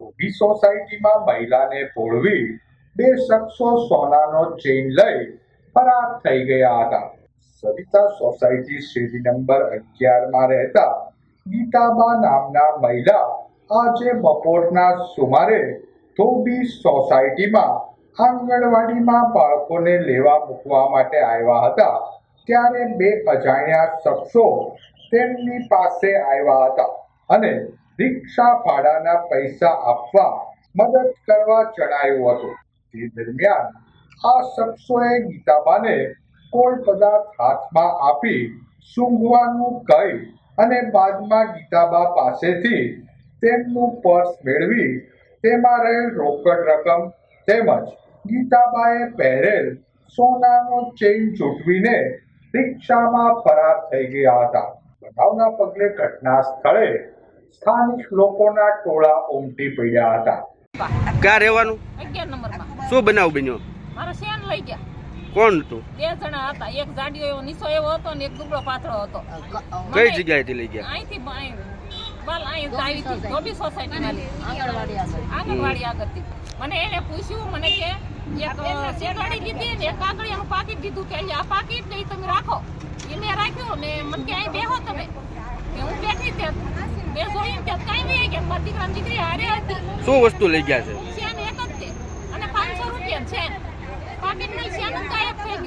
ધોબી સોસાયટીમાં મહિલાને ભોળવી બે શખ્સો સોનાનો ચેઇન લઈ ફરાર થઈ ગયા હતા. સવિતા સોસાયટી શેરી નંબર અગિયારમાં રહેતા ગીતાબા નામના મહિલા આજે બપોરના સુમારે ધોબી સોસાયટીમાં આંગણવાડીમાં બાળકોને લેવા મૂકવા માટે આવ્યા હતા. ત્યારે બે અજાણ્યા શખ્સો તેમની પાસે આવ્યા હતા અને રિક્ષા ભાડાના પૈસા આપવા મદદ કરવા ચડાયો હતું. તે દરમિયાન આ શખ્સોએ ગીતાબાને કોઈ પદાર્થ હાથમાં આપી સૂંઘવાનું કહી અને બાદમાં ગીતાબા પાસેથી તેમનું પર્સ મેળવી તેમાં રહેલ રોકડ રકમ તેમજ ગીતાબાએ પહેરેલ સોનાનો ચેઇન ચૂંટવીને રિક્ષામાં ફરાર થઈ ગયા હતા. બનાવના પગલે ઘટના સ્થળે સ્થાનિક લોકોના ટોળા ઉમટી પડ્યા હતા. ક્યાં રહેવાનું? શું બનાવ બન્યો? મારા શેન લઈ ગયા. કોણ હતું? બે જણા હતા. એક જાડિયો એવો નીસો એવો હતો ને એક દુબળો પાતળો હતો. કઈ જગ્યાએથી લઈ ગયા? અહીંથી બાલ અહીં આવી હતી. ધોબી સોસાયટીમાં આંગણવાડી આગળથી. મને એને પૂછ્યું મને કે એક શેરવાડી લીધી ને એક કાગળિયાનું પાકીટ દીધું. કે આ પાકીટ નહીં તમે રાખો. એને રાખ્યું ને મને કે અહીં બેહો તમે. હું બેઠી ત્યાં શું વસ્તુ લઈ ગયા છે?